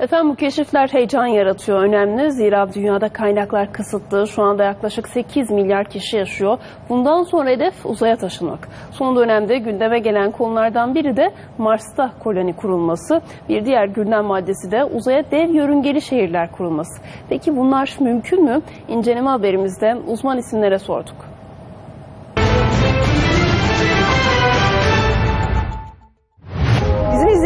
Efendim bu keşifler heyecan yaratıyor. Önemli zira dünyada kaynaklar kısıtlı. Şu anda yaklaşık 8 milyar kişi yaşıyor. Bundan sonra hedef uzaya taşınmak. Son dönemde gündeme gelen konulardan biri de Mars'ta koloni kurulması. Bir diğer gündem maddesi de uzaya dev yörüngeli şehirler kurulması. Peki bunlar mümkün mü? İnceleme haberimizde uzman isimlere sorduk.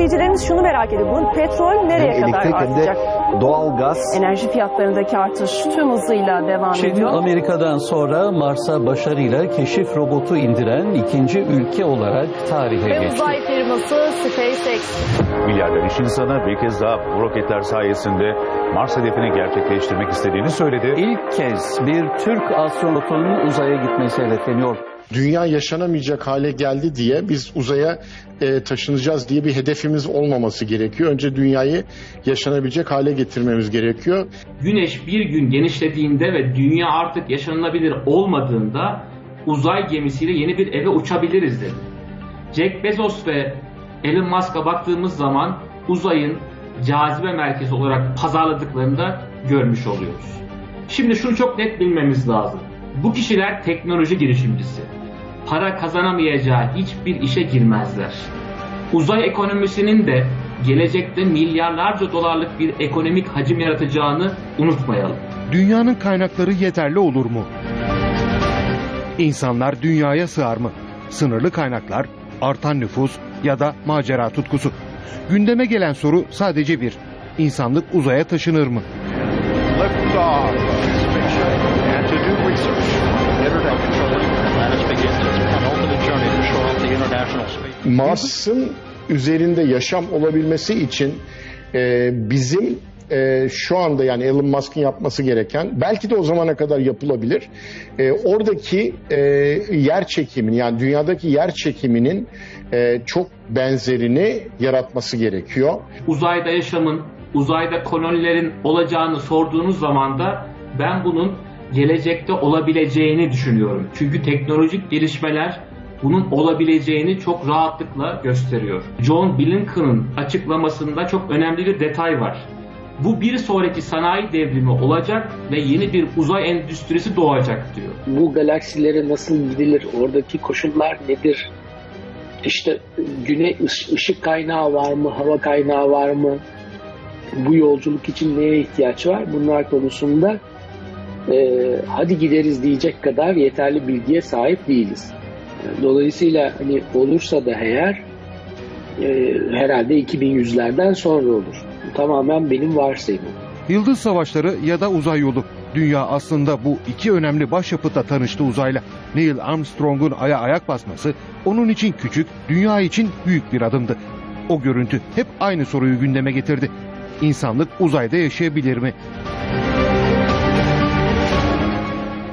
İzleyicilerimiz şunu merak ediyor. Bu petrol nereye Hem kadar elektrik hem de artacak? doğal gaz. Enerji fiyatlarındaki artış tüm hızıyla devam Çin, ediyor. Amerika'dan sonra Mars'a başarıyla keşif robotu indiren ikinci ülke olarak tarihe Ve geçti. uzay firması SpaceX Milyarder iş insanı bir kez daha bu roketler sayesinde Mars hedefini gerçekleştirmek istediğini söyledi. İlk kez bir Türk astronotun uzaya gitmesi hedefleniyor. Dünya yaşanamayacak hale geldi diye biz uzaya e, taşınacağız diye bir hedefimiz olmaması gerekiyor. Önce dünyayı yaşanabilecek hale getirmemiz gerekiyor. Güneş bir gün genişlediğinde ve dünya artık yaşanılabilir olmadığında uzay gemisiyle yeni bir eve uçabiliriz dedi. Jack Bezos ve Elon Musk'a baktığımız zaman uzayın cazibe merkezi olarak pazarladıklarını da görmüş oluyoruz. Şimdi şunu çok net bilmemiz lazım. Bu kişiler teknoloji girişimcisi. Para kazanamayacağı hiçbir işe girmezler. Uzay ekonomisinin de gelecekte milyarlarca dolarlık bir ekonomik hacim yaratacağını unutmayalım. Dünyanın kaynakları yeterli olur mu? İnsanlar dünyaya sığar mı? Sınırlı kaynaklar, artan nüfus ya da macera tutkusu. Gündeme gelen soru sadece bir. İnsanlık uzaya taşınır mı? show off Mars'ın üzerinde yaşam olabilmesi için e, bizim e, şu anda yani Elon Musk'ın yapması gereken belki de o zamana kadar yapılabilir. E, oradaki e, yer çekimini yani dünyadaki yer çekiminin e, çok benzerini yaratması gerekiyor. Uzayda yaşamın, uzayda kolonilerin olacağını sorduğunuz zaman da ben bunun gelecekte olabileceğini düşünüyorum. Çünkü teknolojik gelişmeler bunun olabileceğini çok rahatlıkla gösteriyor. John Blinken'ın açıklamasında çok önemli bir detay var. Bu bir sonraki sanayi devrimi olacak ve yeni bir uzay endüstrisi doğacak diyor. bu galaksilere nasıl gidilir, oradaki koşullar nedir? İşte güne ış- ışık kaynağı var mı, hava kaynağı var mı? Bu yolculuk için neye ihtiyaç var? Bunlar konusunda e, hadi gideriz diyecek kadar yeterli bilgiye sahip değiliz. Dolayısıyla hani olursa da eğer e, herhalde 2100'lerden sonra olur. Tamamen benim varsayımım. Yıldız savaşları ya da uzay yolu. Dünya aslında bu iki önemli başyapıta tanıştı uzayla. Neil Armstrong'un aya ayak basması onun için küçük, dünya için büyük bir adımdı. O görüntü hep aynı soruyu gündeme getirdi. İnsanlık uzayda yaşayabilir mi?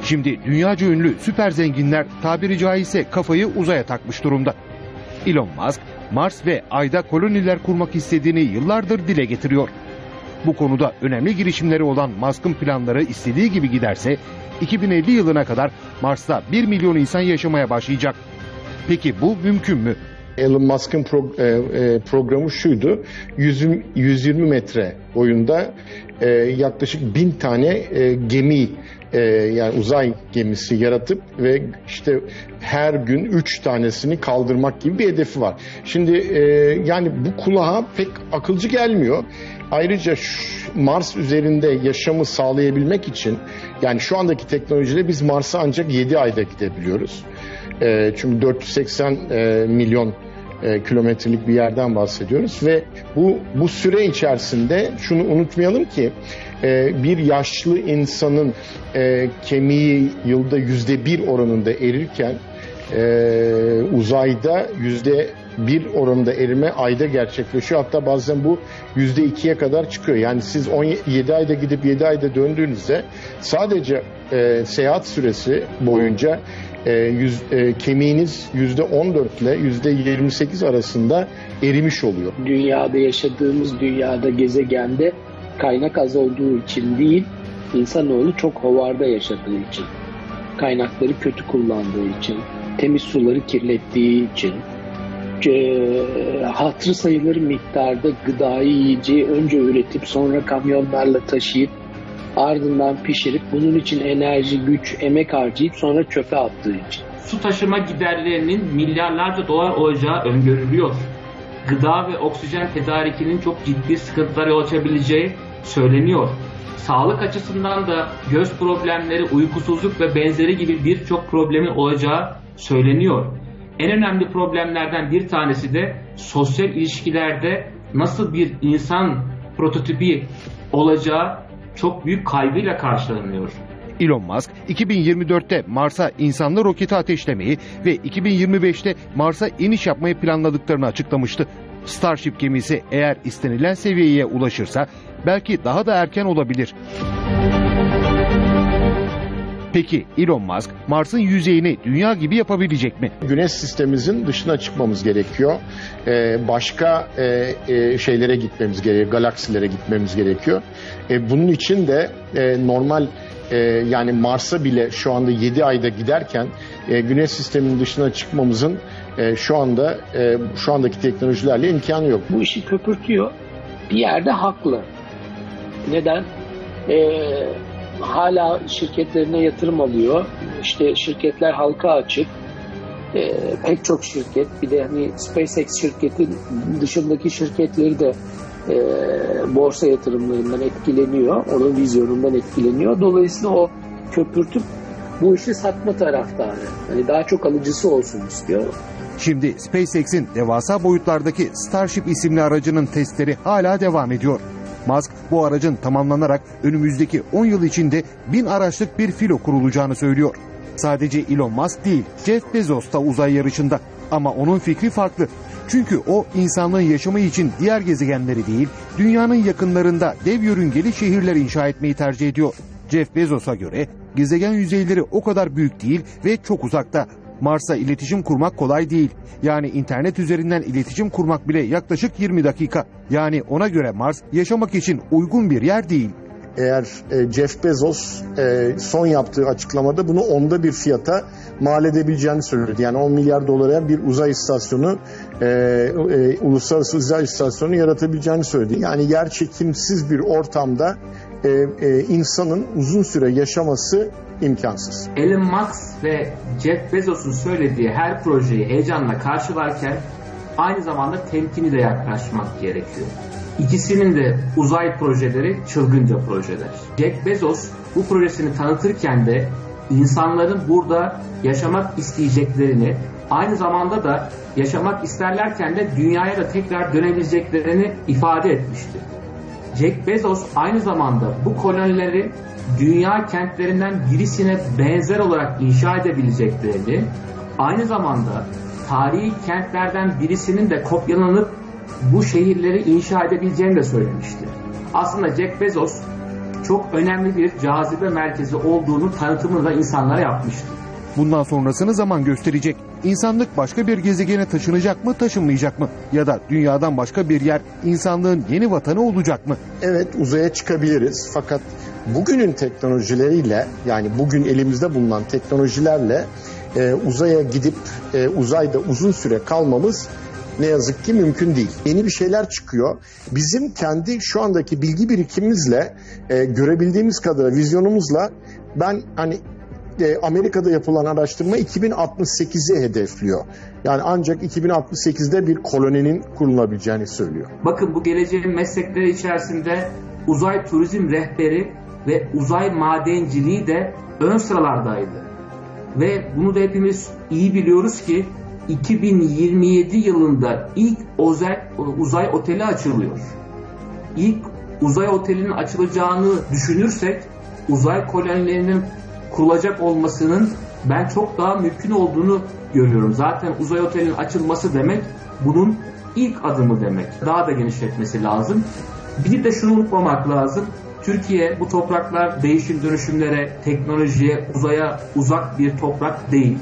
Şimdi dünyaca ünlü süper zenginler tabiri caizse kafayı uzaya takmış durumda. Elon Musk, Mars ve Ay'da koloniler kurmak istediğini yıllardır dile getiriyor. Bu konuda önemli girişimleri olan Musk'ın planları istediği gibi giderse 2050 yılına kadar Mars'ta 1 milyon insan yaşamaya başlayacak. Peki bu mümkün mü? Elon Musk'ın pro- e, e, programı şuydu. 100, 120 metre boyunda e, yaklaşık bin tane e, gemi e, yani uzay gemisi yaratıp ve işte her gün üç tanesini kaldırmak gibi bir hedefi var. Şimdi e, yani bu kulağa pek akılcı gelmiyor. Ayrıca Mars üzerinde yaşamı sağlayabilmek için yani şu andaki teknolojiyle biz Mars'a ancak 7 ayda gidebiliyoruz. E, çünkü 480 e, milyon e, kilometrelik bir yerden bahsediyoruz ve bu bu süre içerisinde şunu unutmayalım ki e, bir yaşlı insanın e, kemiği yılda yüzde bir oranında erirken e, uzayda yüzde bir oranında erime ayda gerçekleşiyor. Hatta bazen bu yüzde ikiye kadar çıkıyor. Yani siz 17 ayda gidip 7 ayda döndüğünüzde sadece e, seyahat süresi boyunca e, yüz, e, kemiğiniz yüzde 14 ile yüzde 28 arasında erimiş oluyor. dünyada yaşadığımız dünyada gezegende kaynak az olduğu için değil, insanoğlu çok hovarda yaşadığı için, kaynakları kötü kullandığı için, temiz suları kirlettiği için, e, hatırı sayılır miktarda gıdayı yiyeceği önce üretip sonra kamyonlarla taşıyıp ardından pişirip bunun için enerji, güç, emek harcayıp sonra çöpe attığı için. Su taşıma giderlerinin milyarlarca dolar olacağı öngörülüyor. Gıda ve oksijen tedarikinin çok ciddi sıkıntılara yol açabileceği söyleniyor. Sağlık açısından da göz problemleri, uykusuzluk ve benzeri gibi birçok problemin olacağı söyleniyor. En önemli problemlerden bir tanesi de sosyal ilişkilerde nasıl bir insan prototipi olacağı çok büyük kaygıyla karşılanıyor. Elon Musk 2024'te Mars'a insanlı roketi ateşlemeyi ve 2025'te Mars'a iniş yapmayı planladıklarını açıklamıştı. Starship gemisi eğer istenilen seviyeye ulaşırsa belki daha da erken olabilir. Peki Elon Musk Mars'ın yüzeyini dünya gibi yapabilecek mi? Güneş sistemimizin dışına çıkmamız gerekiyor. Ee, başka e, e, şeylere gitmemiz gerekiyor, galaksilere gitmemiz gerekiyor. E, bunun için de e, normal e, yani Mars'a bile şu anda 7 ayda giderken e, Güneş sisteminin dışına çıkmamızın e, şu anda e, şu andaki teknolojilerle imkanı yok. Bu işi köpürtüyor. Bir yerde haklı. Neden? Ee, hala şirketlerine yatırım alıyor. İşte şirketler halka açık. Ee, pek çok şirket bir de hani SpaceX şirketin dışındaki şirketleri de e, borsa yatırımlarından etkileniyor. Onun vizyonundan etkileniyor. Dolayısıyla o köpürtüp bu işi satma taraftarı. Hani daha çok alıcısı olsun istiyor. Şimdi SpaceX'in devasa boyutlardaki Starship isimli aracının testleri hala devam ediyor. Musk bu aracın tamamlanarak önümüzdeki 10 yıl içinde bin araçlık bir filo kurulacağını söylüyor. Sadece Elon Musk değil, Jeff Bezos da uzay yarışında. Ama onun fikri farklı. Çünkü o insanlığın yaşamı için diğer gezegenleri değil, dünyanın yakınlarında dev yörüngeli şehirler inşa etmeyi tercih ediyor. Jeff Bezos'a göre gezegen yüzeyleri o kadar büyük değil ve çok uzakta. Mars'a iletişim kurmak kolay değil. Yani internet üzerinden iletişim kurmak bile yaklaşık 20 dakika. Yani ona göre Mars yaşamak için uygun bir yer değil. Eğer e, Jeff Bezos e, son yaptığı açıklamada bunu onda bir fiyata mal edebileceğini söyledi. Yani 10 milyar dolara bir uzay istasyonu, e, uluslararası uzay istasyonu yaratabileceğini söyledi. Yani yer çekimsiz bir ortamda e, e, insanın uzun süre yaşaması imkansız. Elon Musk ve Jeff Bezos'un söylediği her projeyi heyecanla karşılarken aynı zamanda temkinli de yaklaşmak gerekiyor. İkisinin de uzay projeleri çılgınca projeler. Jeff Bezos bu projesini tanıtırken de insanların burada yaşamak isteyeceklerini, aynı zamanda da yaşamak isterlerken de dünyaya da tekrar dönebileceklerini ifade etmişti. Jack Bezos aynı zamanda bu kolonileri dünya kentlerinden birisine benzer olarak inşa edebileceklerini, aynı zamanda tarihi kentlerden birisinin de kopyalanıp bu şehirleri inşa edebileceğini de söylemişti. Aslında Jack Bezos çok önemli bir cazibe merkezi olduğunu tanıtımını da insanlara yapmıştı. Bundan sonrasını zaman gösterecek. İnsanlık başka bir gezegene taşınacak mı, taşınmayacak mı? Ya da dünyadan başka bir yer insanlığın yeni vatanı olacak mı? Evet uzaya çıkabiliriz fakat bugünün teknolojileriyle yani bugün elimizde bulunan teknolojilerle e, uzaya gidip e, uzayda uzun süre kalmamız ne yazık ki mümkün değil. Yeni bir şeyler çıkıyor. Bizim kendi şu andaki bilgi birikimimizle e, görebildiğimiz kadar vizyonumuzla ben hani e, Amerika'da yapılan araştırma 2068'i hedefliyor. Yani ancak 2068'de bir koloninin kurulabileceğini söylüyor. Bakın bu geleceğin meslekleri içerisinde uzay turizm rehberi ve uzay madenciliği de ön sıralardaydı. Ve bunu da hepimiz iyi biliyoruz ki 2027 yılında ilk özel uzay oteli açılıyor. İlk uzay otelinin açılacağını düşünürsek uzay kolonilerinin kurulacak olmasının ben çok daha mümkün olduğunu görüyorum. Zaten uzay otelinin açılması demek bunun ilk adımı demek. Daha da genişletmesi lazım. Bir de şunu unutmamak lazım. Türkiye bu topraklar değişim dönüşümlere, teknolojiye, uzaya uzak bir toprak değil.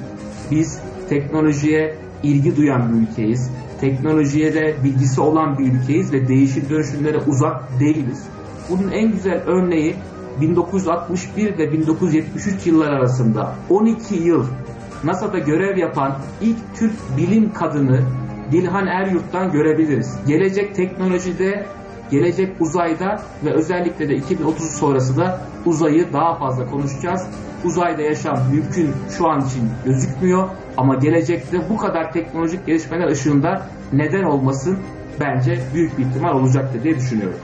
Biz teknolojiye ilgi duyan bir ülkeyiz. Teknolojiye de bilgisi olan bir ülkeyiz ve değişim dönüşümlere uzak değiliz. Bunun en güzel örneği 1961 ve 1973 yıllar arasında 12 yıl NASA'da görev yapan ilk Türk bilim kadını Dilhan Eryurt'tan görebiliriz. Gelecek teknolojide, gelecek uzayda ve özellikle de 2030 sonrası da uzayı daha fazla konuşacağız. Uzayda yaşam mümkün şu an için gözükmüyor ama gelecekte bu kadar teknolojik gelişmeler ışığında neden olmasın bence büyük bir ihtimal olacaktır diye düşünüyorum.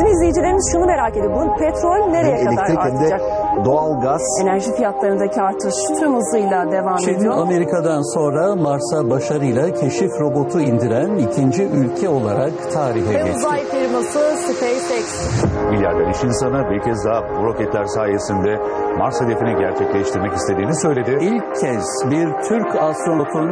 Bizim izleyicilerimiz şunu merak ediyor. Bu petrol nereye kadar elektrik hem de artacak? doğal gaz. Enerji fiyatlarındaki artış tüm hızıyla devam Çin, ediyor. Amerika'dan sonra Mars'a başarıyla keşif robotu indiren ikinci ülke olarak tarihe Ve geçti. uzay firması SpaceX Milyarder iş insanı bir kez daha bu roketler sayesinde Mars hedefini gerçekleştirmek istediğini söyledi. İlk kez bir Türk astronotun